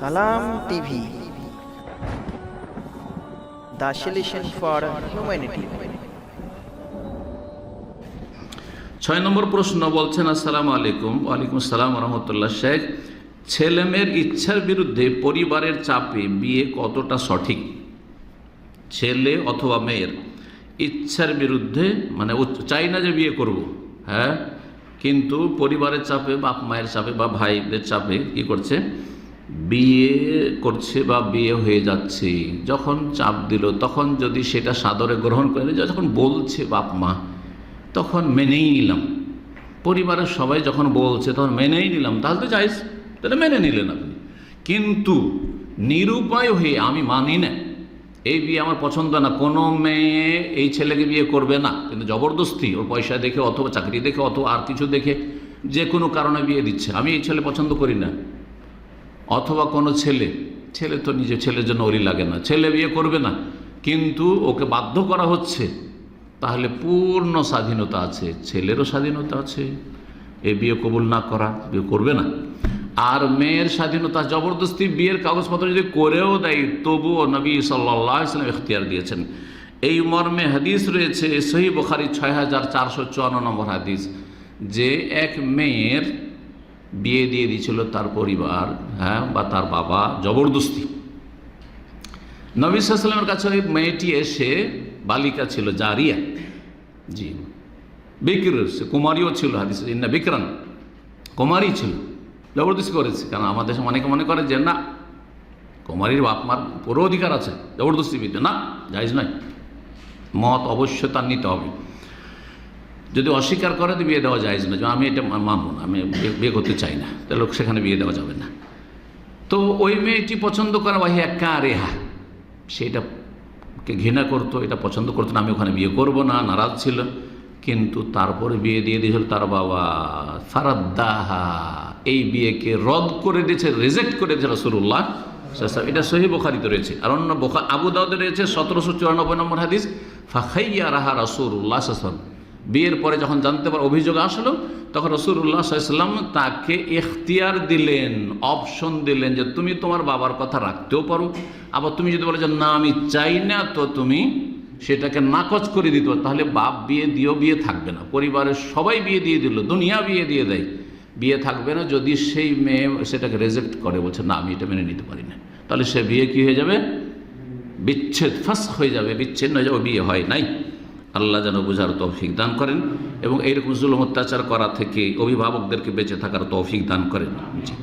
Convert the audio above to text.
Salam TV. The solution for humanity. ছয় নম্বর প্রশ্ন বলছেন, আসসালামু আলাইকুম। ওয়ালাইকুম আসসালাম রহমতুল্লাহ শেখ। ছেলেমেয়ের ইচ্ছার বিরুদ্ধে পরিবারের চাপে বিয়ে কতটা সঠিক? ছেলে অথবা মেয়ের ইচ্ছার বিরুদ্ধে মানে ও চাই না যে বিয়ে করব হ্যাঁ? কিন্তু পরিবারের চাপে বাপ মায়ের চাপে বা ভাইদের চাপে কি করছে? বিয়ে করছে বা বিয়ে হয়ে যাচ্ছে, যখন চাপ দিল, তখন যদি সেটা সাদরে গ্রহণ করে যখন বলছে বাপ মা, তখন মেনেই নিলাম। পরিবারের সবাই যখন বলছে, তখন মেনেই নিলাম। তাহলে তো চাইস তাহলে মেনে নিলেন আপনি। কিন্তু নিরুপায় হয়ে আমি মানি না। এই বিয়ে আমার পছন্দ না। কোনো মেয়ে এই ছেলেকে বিয়ে করবে না। কিন্তু জবরদস্তি, ওর পয়সা দেখে অথবা চাকরি দেখে অথবা আর কিছু দেখে যে কোনো কারণে বিয়ে দিচ্ছে। আমি এই ছেলে পছন্দ করি না। অথবা কোনো ছেলে ছেলে তো নিজে, ছেলের জন্য ওরই লাগে না, ছেলে বিয়ে করবে না, কিন্তু ওকে বাধ্য করা হচ্ছে, তাহলে পূর্ণ স্বাধীনতা আছে, ছেলেরও স্বাধীনতা আছে, এ বিয়ে কবুল না করা, বিয়ে করবে না। আর মেয়ের স্বাধীনতা, জবরদস্তি বিয়ের কাগজপত্র যদি করেও দেয়, তবুও নবী সাল্লাহ ইসলাম এখতিয়ার দিয়েছেন। এই মর্মে হাদিস রয়েছে সহি বখারি ছয় হাজার চারশো চুয়ান্ন নম্বর হাদিস, যে এক মেয়ের বিয়ে দিয়ে দিয়েছিল তার পরিবার হ্যাঁ বা তার বাবা, জবরদস্তি। নবী কাছে ওই মেয়েটি এসে বালিকা ছিল, জারিয়া। জি। বিক্র, সে কুমারীও ছিল হাদিস, ইন্না বিক্রান কুমারী ছিল। জবরদস্তি করেছে, কারণ আমাদের দেশে অনেকে মনে করে যে, না, কুমারীর বাপ মার পুরো অধিকার আছে, জবরদস্তি বিদ্যে না যাইজ নয়। মত অবশ্যই তার নিতে হবে। যদি অস্বীকার করে, তো বিয়ে দেওয়া যায় না। আমি এটা মানব না, আমি বিয়ে- করতে চাই না। তাহলে সেখানে বিয়ে দেওয়া যাবে না। তো ওই মেয়েটি পছন্দ করা ভাই একা রেহা সেটাকে ঘৃণা করতো, এটা পছন্দ করতো না, আমি ওখানে বিয়ে করব না, নারাজ ছিল। কিন্তু তারপরে বিয়ে দিয়ে দিয়েছিল তার বাবা ফারাদ্দাহা এই বিয়েকে রদ করে দিয়েছে, রিজেক্ট করে দিয়েছে রসুল্লাহ এটা সহি বোখারিতে রয়েছে। আর অন্য বোখা আবু দাউদে রয়েছে, সতেরোশো চুরানব্বই নম্বর হাদিস ফাখাইয়া রাহা রসুল্লাহ সাসন বিয়ের পরে যখন জানতে পার অভিযোগ আসলো, তখন রসুল্লাহ সাল্লাম তাকে এখতিয়ার দিলেন অপশন দিলেন যে তুমি তোমার বাবার কথা রাখতেও পারো। আবার তুমি যদি বলো যে না, আমি চাই না, তো তুমি সেটাকে নাকচ করে দিতে পারো। তাহলে বাপ বিয়ে দিয়েও বিয়ে থাকবে না। পরিবারের সবাই বিয়ে দিয়ে দিল, দুনিয়া বিয়ে দিয়ে দেয়। বিয়ে থাকবে না, যদি সেই মেয়ে সেটাকে রেজেক্ট করে, বলছে না, আমি এটা মেনে নিতে পারি না। তাহলে সে বিয়ে কি হয়ে যাবে? বিচ্ছেদ, ফাঁস হয়ে যাবে, বিচ্ছিন্ন হয়ে যাবে, বিয়ে হয় নাই। আল্লাহ যেন বোঝার তৌফিক দান করেন এবং এইরকম জুলুম অত্যাচার করা থেকে অভিভাবকদেরকে বেঁচে থাকার তৌফিক দান করেন। জি